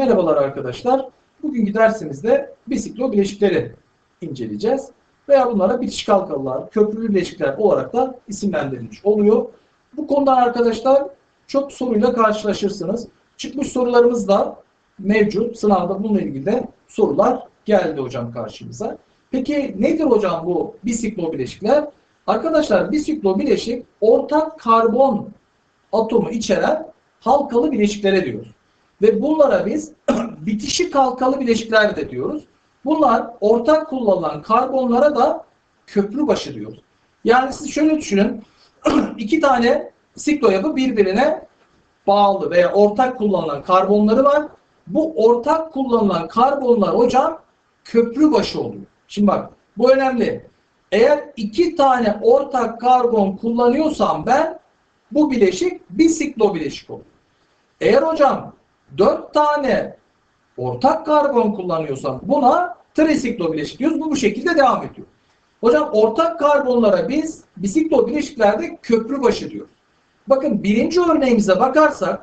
Merhabalar arkadaşlar. Bugünkü dersimizde bisiklo bileşikleri inceleyeceğiz. Veya bunlara bitişik halkalılar, köprülü bileşikler olarak da isimlendirilmiş oluyor. Bu konuda arkadaşlar çok soruyla karşılaşırsınız. Çıkmış sorularımız da mevcut. Sınavda bununla ilgili de sorular geldi hocam karşımıza. Peki nedir hocam bu bisiklo bileşikler? Arkadaşlar bisiklo bileşik ortak karbon atomu içeren halkalı bileşiklere diyoruz. Ve bunlara biz bitişik halkalı bileşikler de diyoruz. Bunlar ortak kullanılan karbonlara da köprü başı diyoruz. Yani siz şöyle düşünün. iki tane siklo yapı birbirine bağlı veya ortak kullanılan karbonları var. Bu ortak kullanılan karbonlar hocam köprü başı oluyor. Şimdi bak bu önemli. Eğer iki tane ortak karbon kullanıyorsam ben bu bileşik bisiklo bileşik olur. Eğer hocam 4 tane ortak karbon kullanıyorsam buna trisiklo bileşik diyoruz. Bu bu şekilde devam ediyor. Hocam ortak karbonlara biz bisiklo bileşiklerde köprü başı diyoruz. Bakın birinci örneğimize bakarsak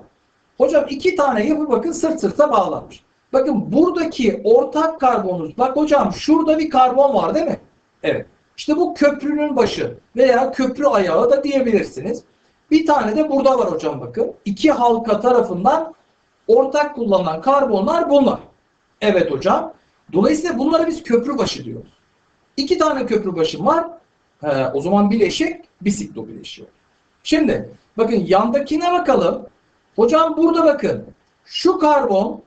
hocam iki tane yapı bakın sırt sırta bağlanmış. Bakın buradaki ortak karbonumuz bak hocam şurada bir karbon var değil mi? Evet. İşte bu köprünün başı veya köprü ayağı da diyebilirsiniz. Bir tane de burada var hocam bakın. İki halka tarafından ortak kullanılan karbonlar bunlar. Evet hocam. Dolayısıyla bunlara biz köprü başı diyoruz. İki tane köprü başım var. He, o zaman bileşik bisiklo bileşiği. Şimdi bakın yandakine bakalım. Hocam burada bakın. Şu karbon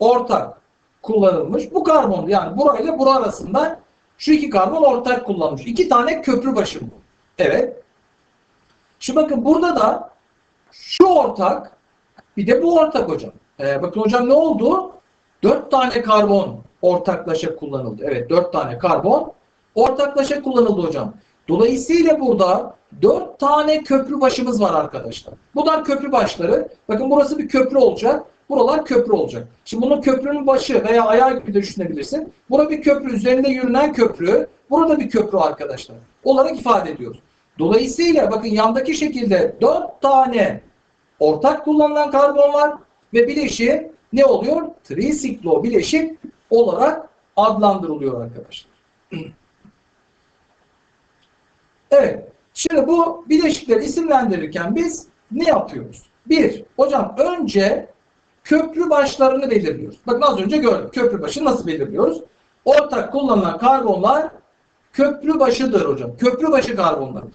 ortak kullanılmış. Bu karbon yani burayla bura arasında şu iki karbon ortak kullanılmış. İki tane köprü başım bu. Evet. Şimdi bakın burada da şu ortak bir de bu ortak hocam. Ee, bakın hocam ne oldu? Dört tane karbon ortaklaşa kullanıldı. Evet dört tane karbon ortaklaşa kullanıldı hocam. Dolayısıyla burada dört tane köprü başımız var arkadaşlar. Bunlar köprü başları. Bakın burası bir köprü olacak. Buralar köprü olacak. Şimdi bunun köprünün başı veya ayağı gibi de düşünebilirsin. Burada bir köprü, üzerinde yürünen köprü. Burada bir köprü arkadaşlar. Olarak ifade ediyoruz. Dolayısıyla bakın yandaki şekilde dört tane ortak kullanılan karbon var ve bileşiği ne oluyor? Trisiklo bileşik olarak adlandırılıyor arkadaşlar. Evet. Şimdi bu bileşikleri isimlendirirken biz ne yapıyoruz? Bir, hocam önce köprü başlarını belirliyoruz. Bakın az önce gördük. Köprü başı nasıl belirliyoruz? Ortak kullanılan karbonlar köprü başıdır hocam. Köprü başı karbonlarıdır.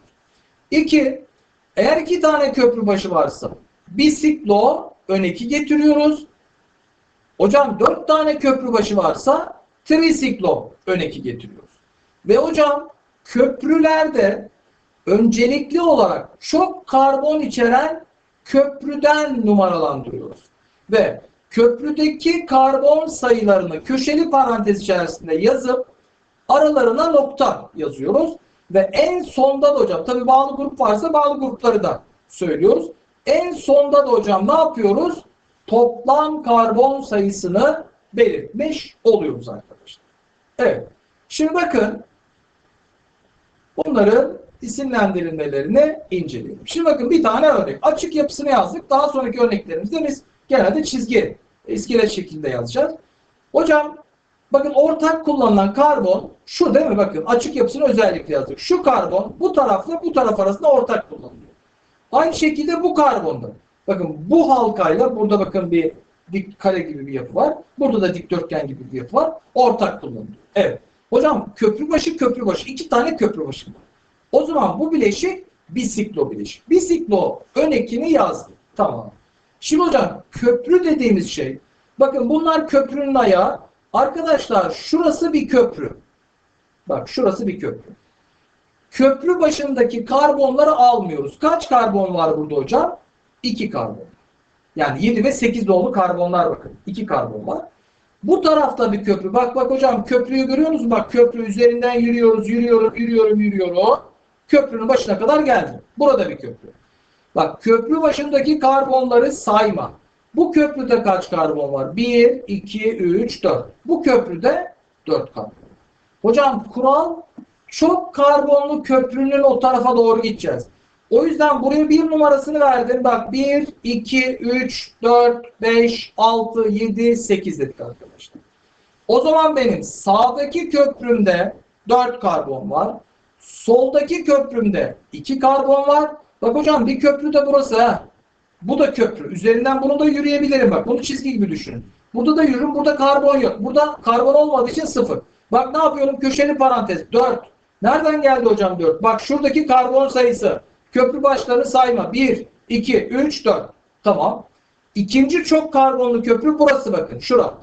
İki, eğer iki tane köprü başı varsa bisiklo ön eki getiriyoruz. Hocam dört tane köprü başı varsa trisiklo ön eki getiriyoruz. Ve hocam köprülerde öncelikli olarak çok karbon içeren köprüden numaralandırıyoruz. Ve köprüdeki karbon sayılarını köşeli parantez içerisinde yazıp aralarına nokta yazıyoruz. Ve en sonda da hocam tabi bağlı grup varsa bağlı grupları da söylüyoruz. En sonda da hocam ne yapıyoruz? Toplam karbon sayısını belirtmiş oluyoruz arkadaşlar. Evet. Şimdi bakın bunların isimlendirilmelerini inceleyelim. Şimdi bakın bir tane örnek. Açık yapısını yazdık. Daha sonraki örneklerimizde biz genelde çizgi, iskelet şeklinde yazacağız. Hocam bakın ortak kullanılan karbon şu değil mi? Bakın açık yapısını özellikle yazdık. Şu karbon bu tarafla bu taraf arasında ortak kullanılıyor. Aynı şekilde bu karbonda. Bakın bu halkayla burada bakın bir dik kare gibi bir yapı var. Burada da dikdörtgen gibi bir yapı var. Ortak kullanılıyor. Evet. Hocam köprü başı köprü başı. iki tane köprü başı var. O zaman bu bileşik bisiklo bileşik. Bisiklo ön ekini yazdık. Tamam. Şimdi hocam köprü dediğimiz şey bakın bunlar köprünün ayağı. Arkadaşlar şurası bir köprü. Bak şurası bir köprü. Köprü başındaki karbonları almıyoruz. Kaç karbon var burada hocam? 2 karbon. Yani 7 ve 8 dolu karbonlar bakın. 2 karbon var. Bu tarafta bir köprü. Bak bak hocam köprüyü görüyor musunuz? Bak köprü üzerinden yürüyoruz, yürüyorum, yürüyorum, yürüyorum. Köprünün başına kadar geldim. Burada bir köprü. Bak köprü başındaki karbonları sayma. Bu köprüde kaç karbon var? 1, 2, 3, 4. Bu köprüde 4 karbon. Hocam kural çok karbonlu köprünün o tarafa doğru gideceğiz. O yüzden buraya bir numarasını verdim. Bak 1, 2, 3, 4, 5, 6, 7, 8 dedik arkadaşlar. O zaman benim sağdaki köprümde 4 karbon var. Soldaki köprümde 2 karbon var. Bak hocam bir köprü de burası ha. Bu da köprü. Üzerinden bunu da yürüyebilirim bak. Bunu çizgi gibi düşünün. Burada da yürürüm. Burada karbon yok. Burada karbon olmadığı için 0. Bak ne yapıyorum? Köşeli parantez. 4. Nereden geldi hocam 4? Bak şuradaki karbon sayısı. Köprü başlarını sayma. 1, 2, 3, 4. Tamam. İkinci çok karbonlu köprü burası bakın. Şura.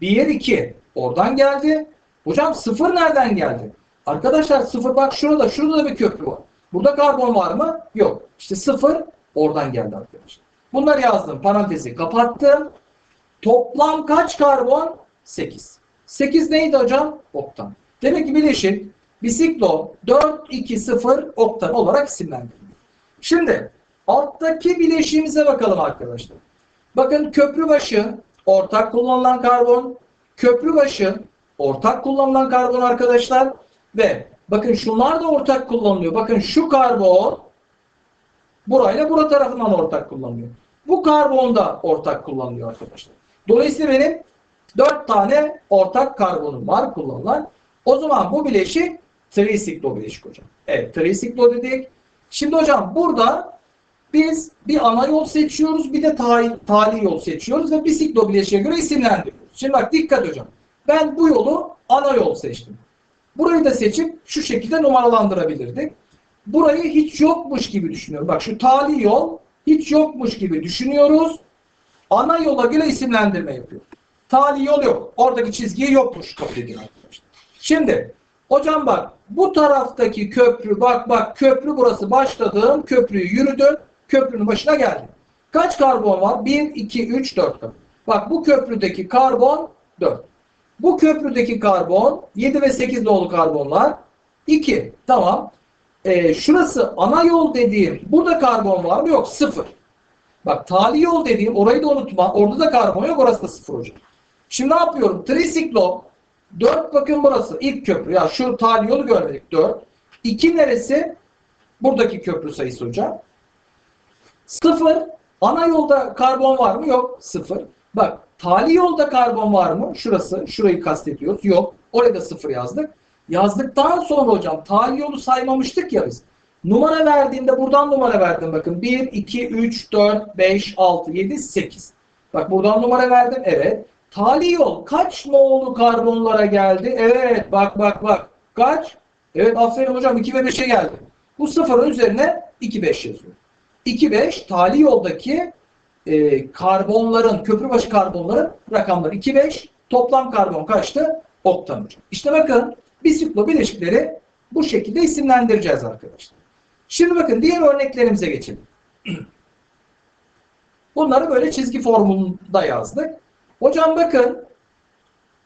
1, 2. Oradan geldi. Hocam 0 nereden geldi? Arkadaşlar 0 bak şurada. Şurada da bir köprü var. Burada karbon var mı? Yok. İşte 0 oradan geldi arkadaşlar. Bunları yazdım. Parantezi kapattım. Toplam kaç karbon? 8. 8 neydi hocam? Oktan. Demek ki bileşik bisiklo 4-2-0 oktan olarak isimlendiriliyor. Şimdi alttaki bileşiğimize bakalım arkadaşlar. Bakın köprü başı ortak kullanılan karbon, köprü başı ortak kullanılan karbon arkadaşlar ve bakın şunlar da ortak kullanılıyor. Bakın şu karbon burayla bura tarafından ortak kullanılıyor. Bu karbon da ortak kullanılıyor arkadaşlar. Dolayısıyla benim 4 tane ortak karbonum var kullanılan. O zaman bu bileşik trisiklo hocam. Evet trisiklo dedik. Şimdi hocam burada biz bir ana yol seçiyoruz bir de tali, tali yol seçiyoruz ve bisiklo göre isimlendiriyoruz. Şimdi bak dikkat hocam. Ben bu yolu ana yol seçtim. Burayı da seçip şu şekilde numaralandırabilirdik. Burayı hiç yokmuş gibi düşünüyorum. Bak şu tali yol hiç yokmuş gibi düşünüyoruz. Ana yola göre isimlendirme yapıyor. Tali yol yok. Oradaki çizgiyi yokmuş kabul edin. Şimdi hocam bak bu taraftaki köprü bak bak köprü burası başladığım köprüyü yürüdüm. Köprünün başına geldim. Kaç karbon var? 1, 2, 3, 4 karbon. Bak bu köprüdeki karbon 4. Bu köprüdeki karbon 7 ve 8 dolu karbonlar 2. Tamam. Ee, şurası ana yol dediğim burada karbon var mı? Yok. 0. Bak tali yol dediğim orayı da unutma. Orada da karbon yok. Orası da 0 hocam. Şimdi ne yapıyorum? Trisiklo 4 bakın burası ilk köprü. Ya şu tali yolu görmedik 4. 2 neresi? Buradaki köprü sayısı hocam. 0. Ana yolda karbon var mı? Yok. 0. Bak tali yolda karbon var mı? Şurası. Şurayı kastediyoruz. Yok. Oraya da 0 yazdık. Yazdıktan sonra hocam tali yolu saymamıştık ya biz. Numara verdiğinde buradan numara verdim bakın. 1, 2, 3, 4, 5, 6, 7, 8. Bak buradan numara verdim. Evet. Tali yol kaç mol'lu karbonlara geldi? Evet. Bak bak bak. Kaç? Evet aferin hocam 2 ve 5'e geldi. Bu sıfırın üzerine 2, 5 yazıyor. 2, 5 tali yoldaki e, karbonların, köprübaşı karbonların rakamları 2, 5. Toplam karbon kaçtı? Oktan hocam. İşte bakın bisiklo bileşikleri bu şekilde isimlendireceğiz arkadaşlar. Şimdi bakın diğer örneklerimize geçelim. Bunları böyle çizgi formunda yazdık. Hocam bakın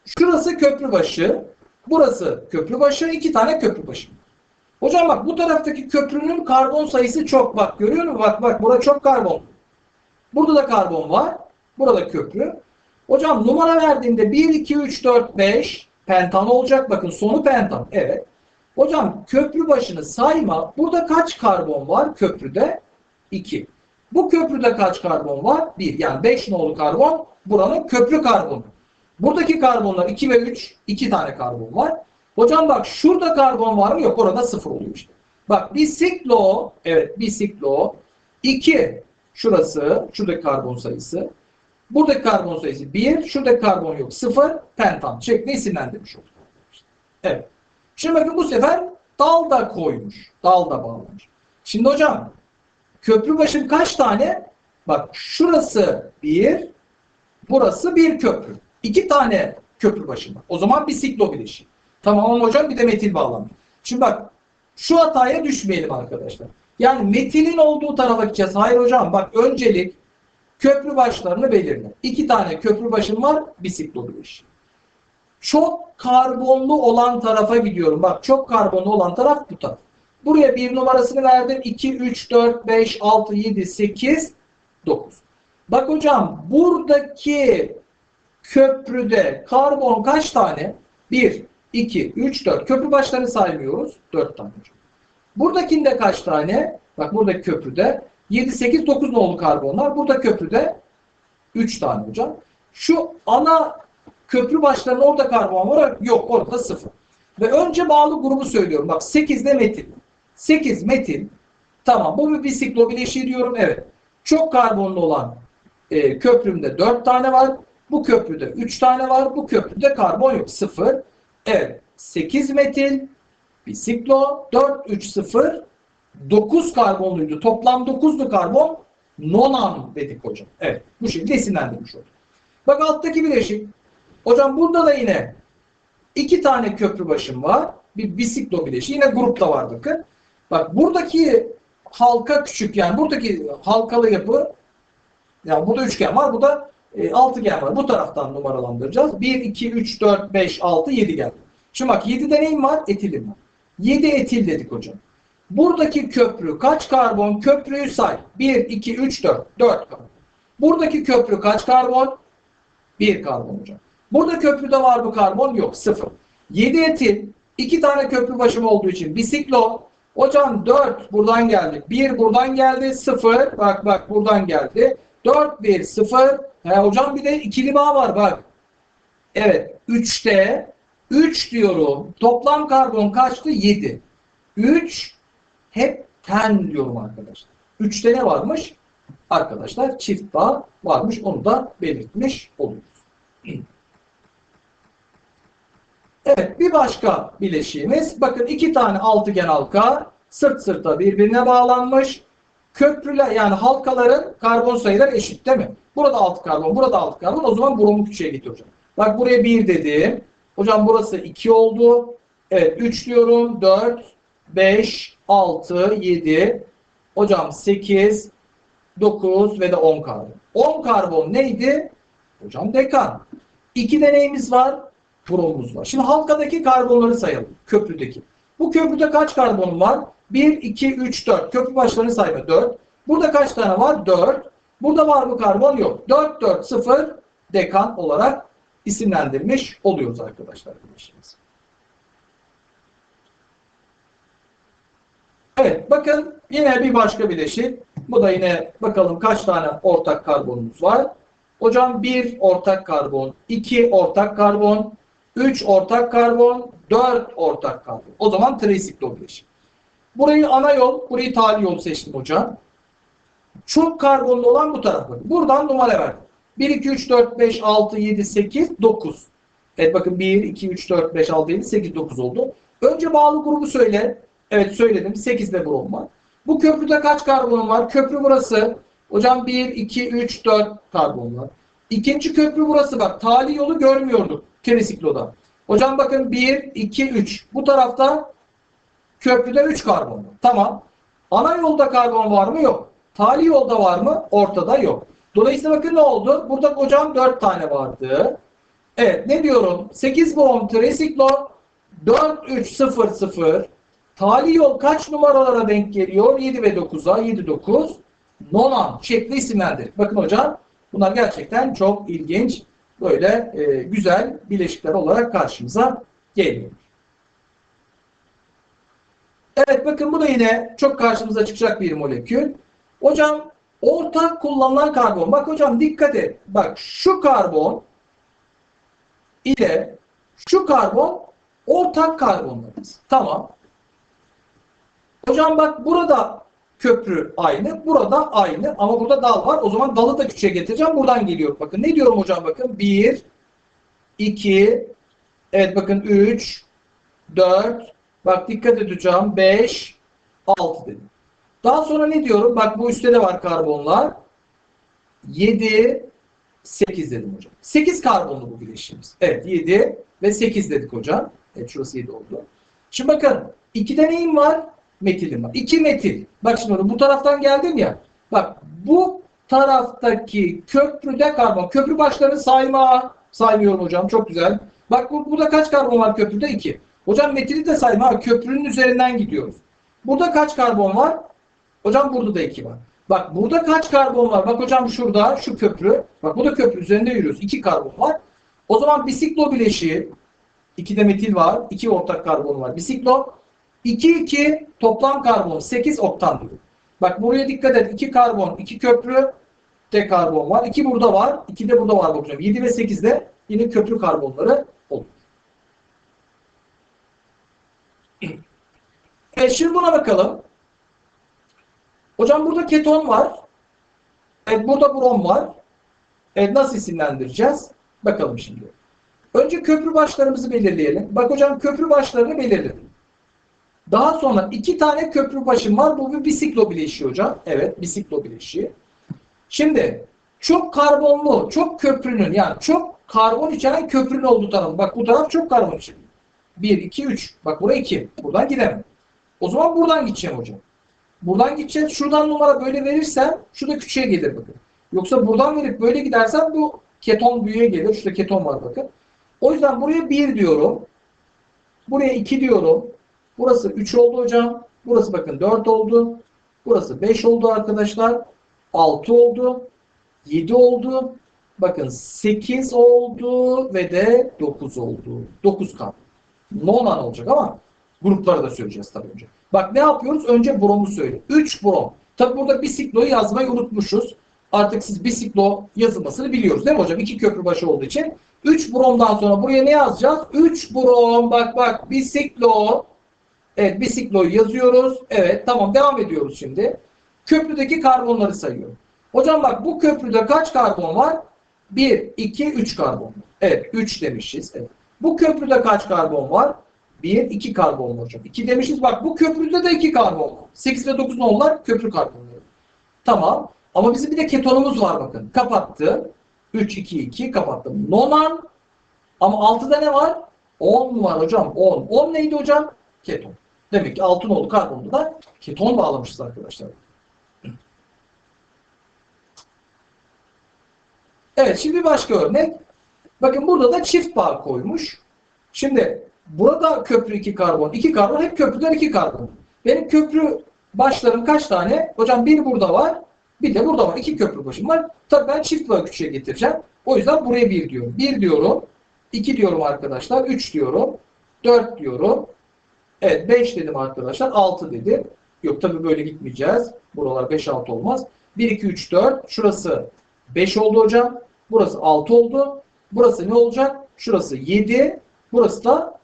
şurası köprü başı, burası köprü başı, iki tane köprü başı. Hocam bak bu taraftaki köprünün karbon sayısı çok bak görüyor musun? Bak bak burada çok karbon. Burada da karbon var. Burada köprü. Hocam numara verdiğimde 1, 2, 3, 4, 5 pentan olacak. Bakın sonu pentan. Evet. Hocam köprü başını sayma. Burada kaç karbon var köprüde? 2. Bu köprüde kaç karbon var? 1. Yani 5 nolu karbon buranın köprü karbonu. Buradaki karbonlar 2 ve 3. 2 tane karbon var. Hocam bak şurada karbon var mı? Yok. Orada 0 oluyor işte. Bak bisiklo. Evet bisiklo. 2. Şurası. Şuradaki karbon sayısı. Buradaki karbon sayısı 1. Şuradaki karbon yok. 0. Pentan. Şeklinde isimlendirmiş olduk. Evet. Şimdi bakın bu sefer dal da koymuş. Dal da bağlamış. Şimdi hocam köprü başım kaç tane? Bak şurası bir, burası bir köprü. İki tane köprü başım var. O zaman bisiklo bileşiği. Tamam ama hocam bir de metil bağlamı. Şimdi bak şu hataya düşmeyelim arkadaşlar. Yani metilin olduğu tarafa gideceğiz. Hayır hocam bak öncelik köprü başlarını belirle. İki tane köprü başım var bisiklo bileşiği çok karbonlu olan tarafa gidiyorum. Bak çok karbonlu olan taraf bu taraf. Buraya bir numarasını verdim. 2, 3, 4, 5, 6, 7, 8, 9. Bak hocam buradaki köprüde karbon kaç tane? 1, 2, 3, 4. Köprü başlarını saymıyoruz. 4 tane hocam. Buradakinde kaç tane? Bak buradaki köprüde 7, 8, 9 nolu karbonlar. Burada köprüde 3 tane hocam. Şu ana köprü başlarında orada karbon var. Yok orada 0. Ve önce bağlı grubu söylüyorum. Bak 8 de metil. 8 metil. Tamam bu bir bisiklo bileşiği diyorum. Evet. Çok karbonlu olan e, köprümde 4 tane var. Bu köprüde 3 tane var. Bu köprüde karbon yok. 0. Evet. 8 metil bisiklo 4 3 0 9 karbonluydu. Toplam 9'lu karbon nonan dedik hocam. Evet. Bu şekilde isimlendirmiş olduk. Bak alttaki bileşik. Hocam burada da yine iki tane köprü başım var. Bir bisiklo bileşiği. Yine grupta var bakın. Bak buradaki halka küçük yani buradaki halkalı yapı yani burada üçgen var. Burada e, altıgen var. Bu taraftan numaralandıracağız. 1, 2, 3, 4, 5, 6, 7 geldi. Şimdi bak 7'de neyim var? Etilim var. 7 etil dedik hocam. Buradaki köprü kaç karbon? Köprüyü say. 1, 2, 3, 4. 4 karbon. Buradaki köprü kaç karbon? 1 karbon hocam. Burada köprüde var mı karbon? Yok. 0. 7 etil. 2 tane köprü başım olduğu için bisiklo. Hocam 4 buradan geldi. 1 buradan geldi. 0. Bak bak buradan geldi. 4, 1, 0. He, hocam bir de ikili bağ var bak. Evet. 3'te 3 diyorum. Toplam karbon kaçtı? 7. 3 hep ten diyorum arkadaşlar. 3'te ne varmış? Arkadaşlar çift bağ varmış. Onu da belirtmiş oluyoruz. Evet bir başka bileşiğimiz. Bakın iki tane altıgen halka sırt sırta birbirine bağlanmış. Köprüler yani halkaların karbon sayıları eşit değil mi? Burada 6 karbon, burada 6 karbon. O zaman bromu küçüğe gitti hocam. Bak buraya 1 dedim. Hocam burası 2 oldu. Evet 3 diyorum. 4, 5, 6, 7. Hocam 8, 9 ve de 10 karbon. 10 karbon neydi? Hocam dekan. 2 deneyimiz var. Bromumuz var. Şimdi halkadaki karbonları sayalım. Köprüdeki. Bu köprüde kaç karbon var? 1, 2, 3, 4. Köprü başlarını sayma 4. Burada kaç tane var? 4. Burada var mı karbon? Yok. 4, 4, 0 dekan olarak isimlendirmiş oluyoruz arkadaşlar. Evet bakın yine bir başka bileşik. Bu da yine bakalım kaç tane ortak karbonumuz var. Hocam 1 ortak karbon, 2 ortak karbon, 3 ortak karbon, 4 ortak karbon. O zaman trisiklo bileşik. Burayı ana yol, burayı tali yol seçtim hocam. Çok karbonlu olan bu taraf. Buradan numara verdim. 1, 2, 3, 4, 5, 6, 7, 8, 9. Evet bakın 1, 2, 3, 4, 5, 6, 7, 8, 9 oldu. Önce bağlı grubu söyle. Evet söyledim. 8'de brom var. Bu köprüde kaç karbon var? Köprü burası. Hocam 1, 2, 3, 4 karbon var. İkinci köprü burası bak. Tali yolu görmüyorduk trisikloda. Hocam bakın 1, 2, 3. Bu tarafta köprüde 3 karbon var. Tamam. Ana yolda karbon var mı? Yok. Tali yolda var mı? Ortada yok. Dolayısıyla bakın ne oldu? Burada hocam 4 tane vardı. Evet ne diyorum? 8 brom trisiklo 4, 3, 0, 0. Tali yol kaç numaralara denk geliyor? 7 ve 9'a. 7, 9. Nonan şekli isimlendir. Bakın hocam bunlar gerçekten çok ilginç. Böyle e, güzel bileşikler olarak karşımıza geliyor. Evet bakın bu da yine çok karşımıza çıkacak bir molekül. Hocam ortak kullanılan karbon. Bak hocam dikkat et. Bak şu karbon ile şu karbon ortak karbonlarımız. Tamam. Hocam bak burada köprü aynı, burada aynı ama burada dal var. O zaman dalı da küçüğe getireceğim. Buradan geliyor. Bakın ne diyorum hocam bakın. 1, 2, evet bakın 3, 4, bak dikkat edeceğim 5, 6 dedim. Daha sonra ne diyorum? Bak bu üstte de var karbonlar. 7, 8 dedim hocam. 8 karbonlu bu bileşiğimiz. Evet 7 ve 8 dedik hocam. Evet şurası 7 oldu. Şimdi bakın 2 deneyim var metilim var. 2 metil. Bak şimdi bu taraftan geldim ya. Bak bu taraftaki köprüde karbon. Köprü başlarını sayma. Saymıyorum hocam. Çok güzel. Bak bu, burada kaç karbon var köprüde? 2. Hocam metili de sayma. Köprünün üzerinden gidiyoruz. Burada kaç karbon var? Hocam burada da 2 var. Bak burada kaç karbon var? Bak hocam şurada şu köprü. Bak bu da köprü üzerinde yürüyoruz. 2 karbon var. O zaman bisiklo bileşiği 2 de metil var. 2 ortak karbon var. Bisiklo 2 2 toplam karbon 8 oktan. Bak buraya dikkat et. 2 karbon, 2 köprü, tek karbon var. 2 burada var. 2 de burada var bakacağım. 7 ve 8'de yine köprü karbonları olur. Evet şimdi buna bakalım. Hocam burada keton var. Evet burada brom var. Evet nasıl isimlendireceğiz? Bakalım şimdi. Önce köprü başlarımızı belirleyelim. Bak hocam köprü başlarını belirledim. Daha sonra iki tane köprü başım var. Bu bir bisiklo bileşiği hocam. Evet bisiklo bileşiği. Şimdi çok karbonlu, çok köprünün yani çok karbon içeren köprünün olduğu taraf. Bak bu taraf çok karbon içeren. 1, 2, 3. Bak buraya 2. Buradan gidemem. O zaman buradan gideceğim hocam. Buradan gideceğiz. Şuradan numara böyle verirsem şu da küçüğe gelir bakın. Yoksa buradan verip böyle gidersem bu keton büyüğe gelir. Şurada keton var bakın. O yüzden buraya 1 diyorum. Buraya 2 diyorum. Burası 3 oldu hocam. Burası bakın 4 oldu. Burası 5 oldu arkadaşlar. 6 oldu. 7 oldu. Bakın 8 oldu ve de 9 oldu. 9 kan. Nonan olacak ama grupları da söyleyeceğiz tabii önce. Bak ne yapıyoruz? Önce bromu söyle. 3 brom. Tabii burada bisikloyu yazmayı unutmuşuz. Artık siz bisiklo yazılmasını biliyoruz değil mi hocam? İki köprü başı olduğu için. 3 bromdan sonra buraya ne yazacağız? 3 brom. Bak bak bisiklo. Evet bisikloyu yazıyoruz. Evet tamam devam ediyoruz şimdi. Köprüdeki karbonları sayıyorum. Hocam bak bu köprüde kaç karbon var? 1, 2, 3 karbon. Evet 3 demişiz. Evet. Bu köprüde kaç karbon var? 1, 2 karbon hocam. 2 demişiz. Bak bu köprüde de 2 karbon var. 8 ve 9 ne onlar? Köprü karbonları. Tamam. Ama bizim bir de ketonumuz var bakın. Kapattı. 3, 2, 2 kapattım. Nonan. Ama 6'da ne var? 10 var hocam. 10. 10 neydi hocam? Keton. Demek ki altın oldu karbonda da keton bağlamışız arkadaşlar. Evet şimdi bir başka örnek. Bakın burada da çift bağ koymuş. Şimdi burada köprü 2 karbon, 2 karbon hep köprüler 2 karbon. Benim köprü başlarım kaç tane? Hocam bir burada var, bir de burada var. 2 köprü başım var. Tabii ben çift bağ küçüğe getireceğim. O yüzden buraya 1 diyorum. 1 diyorum, 2 diyorum arkadaşlar, 3 diyorum, 4 diyorum. Evet 5 dedim arkadaşlar, 6 dedim. Yok tabii böyle gitmeyeceğiz. Buralar 5-6 olmaz. 1, 2, 3, 4. Şurası 5 oldu hocam. Burası 6 oldu. Burası ne olacak? Şurası 7. Burası da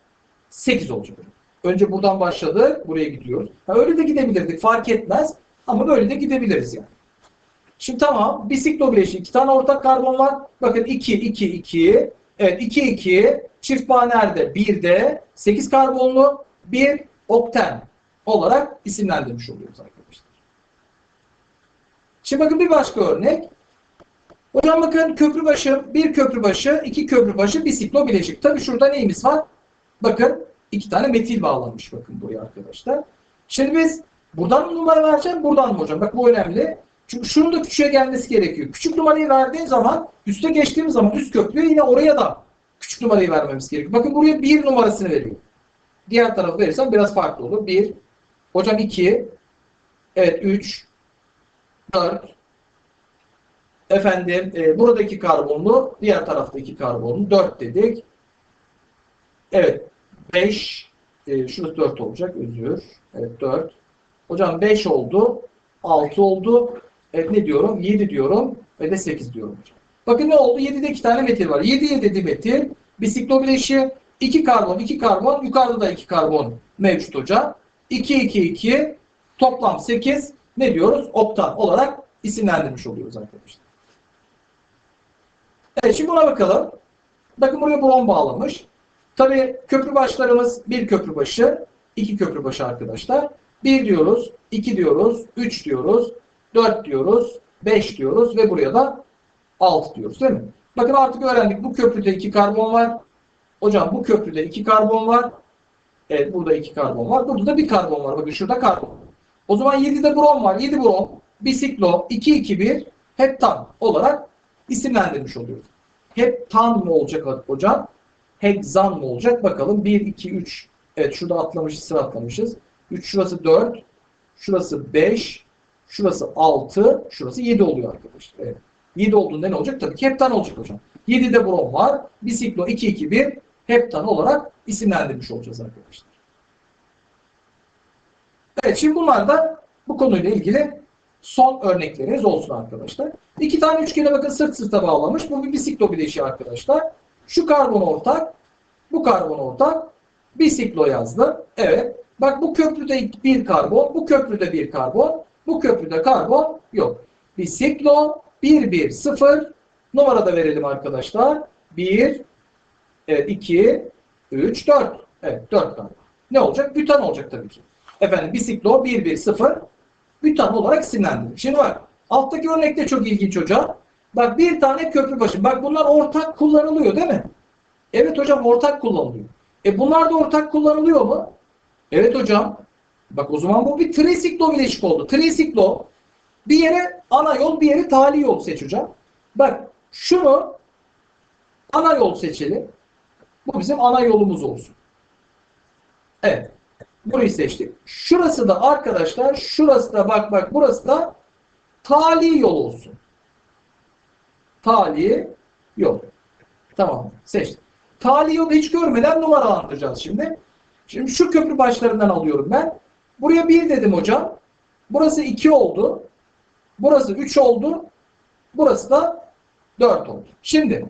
8 olacak. Önce buradan başladık. Buraya gidiyoruz. Ha, öyle de gidebilirdik. Fark etmez. Ama böyle de gidebiliriz yani. Şimdi tamam. Bisiklo bileşiği. iki tane ortak karbon var. Bakın 2, 2, 2. Evet 2, 2. Çift bağ nerede? 1'de. 8 karbonlu. 1 okten olarak isimlendirmiş oluyoruz arkadaşlar. Şimdi bakın bir başka örnek. Hocam bakın köprü başı, bir köprü başı, iki köprü başı, bisiklo bileşik. Tabi şurada neyimiz var? Bakın iki tane metil bağlanmış bakın buraya arkadaşlar. Şimdi biz buradan mı numara vereceğim, buradan mı hocam? Bak bu önemli. Çünkü şunun da küçüğe gelmesi gerekiyor. Küçük numarayı verdiğin zaman, üste geçtiğimiz zaman üst köprüye yine oraya da küçük numarayı vermemiz gerekiyor. Bakın buraya bir numarasını veriyor. Diğer tarafı verirsem biraz farklı olur. Bir, hocam iki, evet üç, dört, Efendim e, buradaki karbonlu, diğer taraftaki karbonlu 4 dedik. Evet 5, e, şurası 4 olacak özür. Evet 4. Hocam 5 oldu, 6 oldu. Evet ne diyorum? 7 diyorum ve de 8 diyorum hocam. Bakın ne oldu? 7'de 2 tane metil var. 7'ye dedi metil. Bisiklo bileşiği 2 karbon, 2 karbon. Yukarıda da 2 karbon mevcut hocam. 2, 2, 2. Toplam 8. Ne diyoruz? Oktan olarak isimlendirmiş oluyoruz arkadaşlar. Evet şimdi buna bakalım. Bakın buraya brom bağlamış. Tabi köprü başlarımız bir köprü başı, iki köprü başı arkadaşlar. Bir diyoruz, iki diyoruz, üç diyoruz, dört diyoruz, beş diyoruz ve buraya da altı diyoruz değil mi? Bakın artık öğrendik bu köprüde iki karbon var. Hocam bu köprüde iki karbon var. Evet burada iki karbon var. Burada da bir karbon var. Bakın şurada karbon. O zaman 7'de brom var. 7 brom, bisiklo, 2, 2, 1 heptan olarak isimlendirmiş oluyoruz. Heptan mı olacak hocam? Hexan mı olacak? Bakalım. 1, 2, 3. Evet şurada atlamışız, sıra atlamışız. 3 şurası 4. Şurası 5. Şurası 6. Şurası 7 oluyor arkadaşlar. Evet. 7 olduğunda ne olacak? Tabii ki heptan olacak hocam. 7'de brom var. Bisiklo 2, 2, 1 heptan olarak isimlendirmiş olacağız arkadaşlar. Evet şimdi bunlar da bu konuyla ilgili son örnekleriniz olsun arkadaşlar. İki tane üçgene bakın sırt sırta bağlamış. Bu bir bisiklo bileşiği arkadaşlar. Şu karbon ortak, bu karbon ortak. Bisiklo yazdı. Evet. Bak bu köprüde bir karbon, bu köprüde bir karbon, bu köprüde karbon yok. Bisiklo 1 1 0 numara da verelim arkadaşlar. 1 evet, 2 3 4. Evet 4 karbon. Ne olacak? Bütan olacak tabii ki. Efendim bisiklo 1 1 0 bütan olarak isimlendirilir. Şimdi bak alttaki örnek de çok ilginç hocam. Bak bir tane köprü başı. Bak bunlar ortak kullanılıyor değil mi? Evet hocam ortak kullanılıyor. E bunlar da ortak kullanılıyor mu? Evet hocam. Bak o zaman bu bir trisiklo bileşik oldu. Trisiklo bir yere ana yol bir yere tali yol seç hocam. Bak şunu ana yol seçelim. Bu bizim ana yolumuz olsun. Evet. Burayı seçtik. Şurası da arkadaşlar şurası da bak bak burası da tali yol olsun. Tali yol. Tamam. Seçtim. Tali yolu hiç görmeden numaralandıracağız şimdi. Şimdi şu köprü başlarından alıyorum ben. Buraya 1 dedim hocam. Burası 2 oldu. Burası 3 oldu. Burası da 4 oldu. Şimdi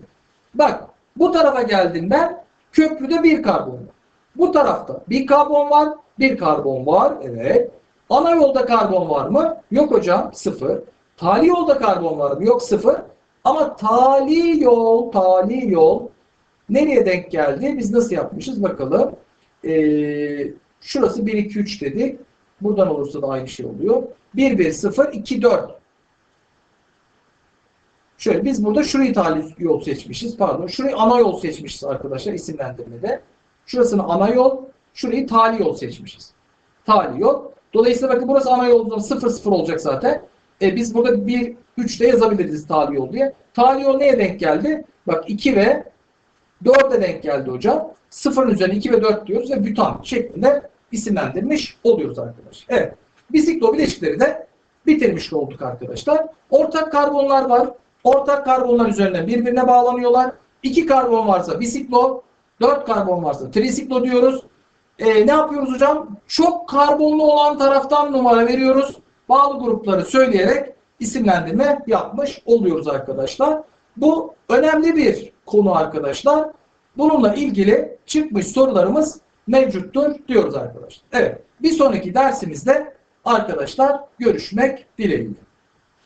bak bu tarafa geldim ben. Köprüde bir karbon var. Bu tarafta bir karbon var. Bir karbon var. Evet. Ana yolda karbon var mı? Yok hocam. Sıfır. Tali yolda karbon var mı? Yok sıfır. Ama tali yol, tali yol nereye denk geldi? Biz nasıl yapmışız? Bakalım. Ee, şurası 1, 2, 3 dedik. Buradan olursa da aynı şey oluyor. 1, 1, 0, 2, 4. Şöyle biz burada şurayı tali yol seçmişiz. Pardon. Şurayı ana yol seçmişiz arkadaşlar isimlendirmede. Şurasını ana yol. Şurayı tali yol seçmişiz. Tali yol. Dolayısıyla bakın burası ana yoldan 0, 0 olacak zaten. E, biz burada 1, 3 de yazabiliriz tali yol diye. Tali yol neye denk geldi? Bak 2 ve 4'e denk geldi hocam. 0'ın üzerine 2 ve 4 diyoruz ve bütan şeklinde isimlendirmiş oluyoruz arkadaşlar. Evet. Bisiklo bileşikleri de bitirmiş olduk arkadaşlar. Ortak karbonlar var. Ortak karbonlar üzerine birbirine bağlanıyorlar. 2 karbon varsa bisiklo, 4 karbon varsa trisiklo diyoruz. Ee, ne yapıyoruz hocam? Çok karbonlu olan taraftan numara veriyoruz. Bağlı grupları söyleyerek isimlendirme yapmış oluyoruz arkadaşlar. Bu önemli bir konu arkadaşlar. Bununla ilgili çıkmış sorularımız mevcuttur diyoruz arkadaşlar. Evet. Bir sonraki dersimizde arkadaşlar görüşmek dileğiyle.